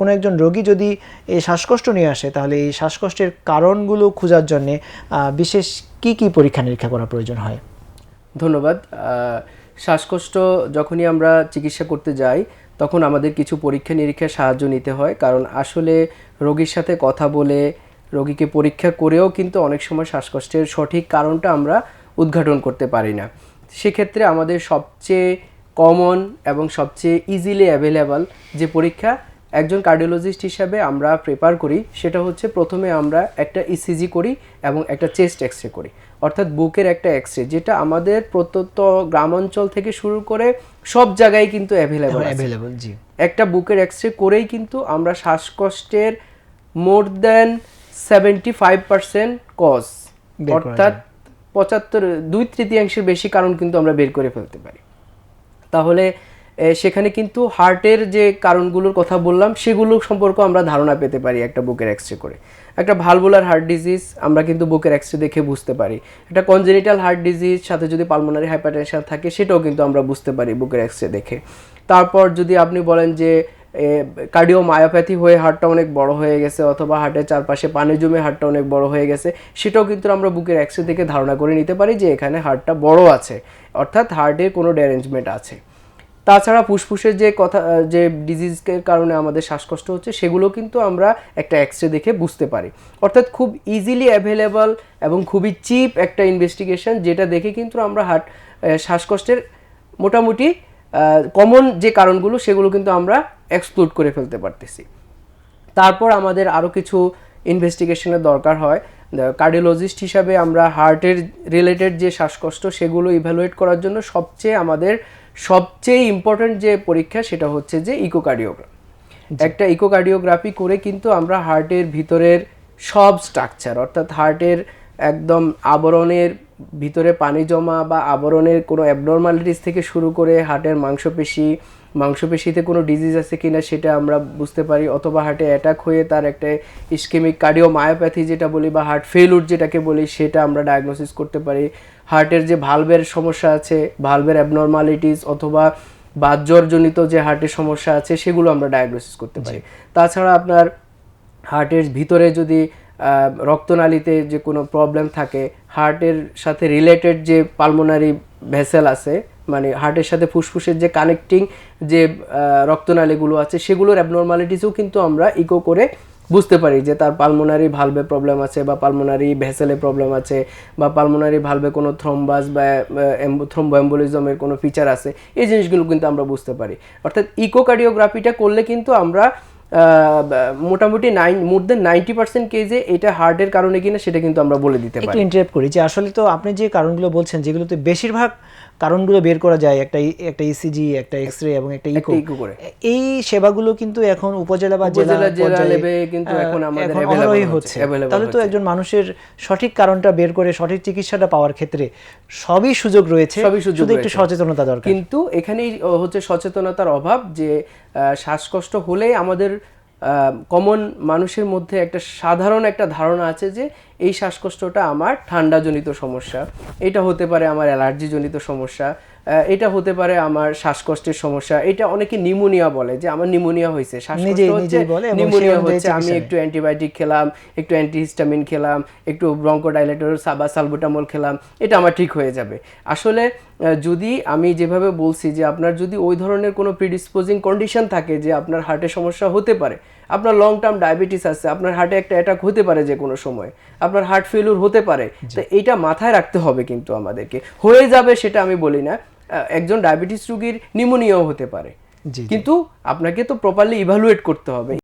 কোনো একজন রোগী যদি এই শ্বাসকষ্ট নিয়ে আসে, তাহলে এই শ্বাসকষ্টের কারণগুলো খোঁজার জন্যে বিশেষ কি কি পরীক্ষা নিরীক্ষা করা প্রয়োজন হয়? ধন্যবাদ। শ্বাসকষ্ট যখনই আমরা চিকিৎসা করতে যাই, তখন আমাদের কিছু পরীক্ষা নিরীক্ষার সাহায্য নিতে হয়। কারণ আসলে রোগীর সাথে কথা বলে, রোগীকে পরীক্ষা করেও কিন্তু অনেক সময় শ্বাসকষ্টের সঠিক কারণটা আমরা উদ্ঘাটন করতে পারি না। সেক্ষেত্রে আমাদের সবচেয়ে কমন এবং সবচেয়ে ইজিলি অ্যাভেলেবল যে পরীক্ষা একজন কার্ডিওলজিস্ট হিসাবে আমরা প্রেপার করি সেটা হচ্ছে প্রথমে আমরা একটা ইসিজি করি এবং একটা চেস্ট এক্স রে করি। অর্থাৎ বুকের একটা এক্স রে যেটা আমাদের প্রত্যন্ত গ্রামাঞ্চল থেকে শুরু করে সব জায়গায় কিন্তু অ্যাভেলেবল অ্যাভেলেবল জি। একটা বুকের এক্স রে করেই কিন্তু আমরা শ্বাসকষ্টের more than seventy five percent cause অর্থাৎ পঁচাত্তর দুই তৃতীয়াংশের বেশি কারণ কিন্তু আমরা বের করে ফেলতে পারি। তাহলে সেখানে কিন্তু হার্টের যে কারণগুলোর কথা বললাম, সেগুলো সম্পর্কে আমরা ধারণা পেতে পারি একটা বুকের এক্সরে করে। একটা ভালভুলার হার্ট ডিজিজ আমরা কিন্তু বুকের এক্সরে দেখে বুঝতে পারি। একটা কনজেনিটাল হার্ট ডিজিজ সাথে যদি পালমোনারি হাইপারটেনশন থাকে, সেটাও কিন্তু আমরা বুঝতে পারি বুকের এক্সরে দেখে। তারপর যদি আপনি বলেন যে কার্ডিও মায়োপ্যাথি হয়ে হার্টটা অনেক বড় হয়ে গেছে, অথবা হার্টের চারপাশে পানি জমে হার্টটা অনেক বড় হয়ে গেছে, সেটাও কিন্তু আমরা বুকের এক্সরে থেকে ধারণা করে নিতে পারি যে, এখানে হার্টটা বড় আছে, অর্থাৎ হার্টের কোনো ড্যারেঞ্জমেন্ট আছে। তাছাড়া ফুসফুসের যে কথা যে ডিজিজের কারণে আমাদের শ্বাসকষ্ট হচ্ছে, সেগুলো কিন্তু আমরা একটা এক্সরে দেখে বুঝতে পারি। অর্থাৎ খুব ইজিলি অ্যাভেলেবল এবং খুবই চিপ একটা ইনভেস্টিগেশন যেটা দেখে কিন্তু আমরা হার্ট শ্বাসকষ্টের মোটামুটি কমন যে কারণগুলো, সেগুলো কিন্তু আমরা এক্সক্লুড করে ফেলতে পারতেছি। তারপর আমাদের আরও কিছু ইনভেস্টিগেশনের দরকার হয়। কার্ডিওলজিস্ট হিসাবে আমরা হার্টের রিলেটেড যে শ্বাসকষ্ট, সেগুলো ইভ্যালুয়েট করার জন্য সবচেয়ে আমাদের সবচেয়ে ইম্পর্ট্যান্ট যে পরীক্ষা সেটা হচ্ছে যে ইকোকার্ডিওগ্রাম একটা ইকোকার্ডিওগ্রাফি করে কিন্তু আমরা হার্টের ভিতরের সব স্ট্রাকচার অর্থাৎ হার্টের একদম আবরণের ভিতরে পানি জমা বা আবরণের কোনো অ্যাবনর্মালিটিস থেকে শুরু করে হার্টের মাংসপেশি মাংসপেশিতে কোনো ডিজিজ আছে কি না সেটা আমরা বুঝতে পারি অথবা হার্টে অ্যাটাক হয়ে তার একটা ইস্কেমিক কার্ডিও মায়োপ্যাথি যেটা বলি বা হার্ট ফেলুর যেটাকে বলি সেটা আমরা ডায়াগনোসিস করতে পারি। হার্টের যে ভালভের সমস্যা আছে ভালভের অ্যাবনর্মালিটিস অথবা বাতজ্বরজনিত যে হার্টের সমস্যা আছে সেগুলো আমরা ডায়াগনোসিস করতে পারি। তাছাড়া আপনার হার্টের ভিতরে যদি রক্তনালীতে যে কোনো প্রবলেম থাকে হার্টের সাথে রিলেটেড যে পালমোনারি ভেসেল আছে মানে হার্টের সাথে ফুসফুসের যে কানেক্টিং যে রক্তনালীগুলো আছে, সেগুলোর অ্যাবনর্মালিটিসও কিন্তু আমরা ইকো করে বুঝতে পারি যে তার পালমোনারি ভালভে প্রবলেম আছে বা পালমোনারি ভেসেলে প্রবলেম আছে বা পালমোনারি ভালভে কোনো থ্রম্বাস বা থ্রম্বোএম্বোলিজমের কোনো ফিচার আছে, এই জিনিসগুলো কিন্তু আমরা বুঝতে পারি। অর্থাৎ ইকোকার্ডিওগ্রাফিটা করলে কিন্তু আমরা মোটামুটি nine more than ninety percent কেজে এটা হার্টের কারণে কিনা সেটা কিন্তু আমরা বলে দিতে একটু পারি। ইন্টারাপ্ট করি যে আসলে তো আপনি যে কারণগুলো বলছেন যেগুলোতে বেশিরভাগ কারণগুলো বের করা যায় একটা একটা ইসিজি একটা এক্স রে এবং একটা ইকো। এই সেবাগুলো কিন্তু এখন উপজেলা বা জেলা কিন্তু এখন আমাদের হচ্ছে, তাহলে তো একজন মানুষের সঠিক কারণটা বের করে সঠিক চিকিৎসাটা পাওয়ার ক্ষেত্রে সবই সুযোগ রয়েছে সবই সুযোগ শুধু একটু সচেতনতা দরকার। কিন্তু এখানেই হচ্ছে সচেতনতার অভাব যে আহ, শ্বাসকষ্ট হলেই আমাদের কমন মানুষের মধ্যে একটা সাধারণ একটা ধারণা আছে যে এই শ্বাসকষ্টটা আমার ঠান্ডাজনিত সমস্যা এটা হতে পারে আমার অ্যালার্জিজনিত সমস্যা এটা হতে পারে আমার শ্বাসকষ্টের সমস্যা এটা অনেকে নিউমোনিয়া বলে যে আমার নিউমোনিয়া হয়েছে শ্বাসকষ্ট নিজেই- হচ্ছে নিউমোনিয়া হচ্ছে আমি একটু অ্যান্টিবায়োটিক খেলাম একটু অ্যান্টিহিস্টামিন খেলাম একটু ব্রঙ্কোডাইলেটর বা সালবুটামল খেলাম এটা আমার ঠিক হয়ে যাবে। আসলে যদি আমি যেভাবে বলছি যে আপনার যদি ওই ধরনের কোনো প্রিডিসপোজিং কন্ডিশন থাকে যে আপনার হার্টে সমস্যা হতে পারে আপনার লং টার্ম ডায়াবেটিস আছে আপনার হার্টে একটা অ্যাটাক হতে পারে যে কোনো সময় আপনার হার্ট ফেলিউর হতে পারে তো এইটা মাথায় রাখতে হবে কিন্তু আমাদেরকে। হয়ে যাবে সেটা আমি বলি না একজন ডায়াবেটিস রোগীর নিউমোনিয়াও হতে পারে। কিন্তু আপনাকে তো প্রপারলি ইভালুয়েট করতে হবে।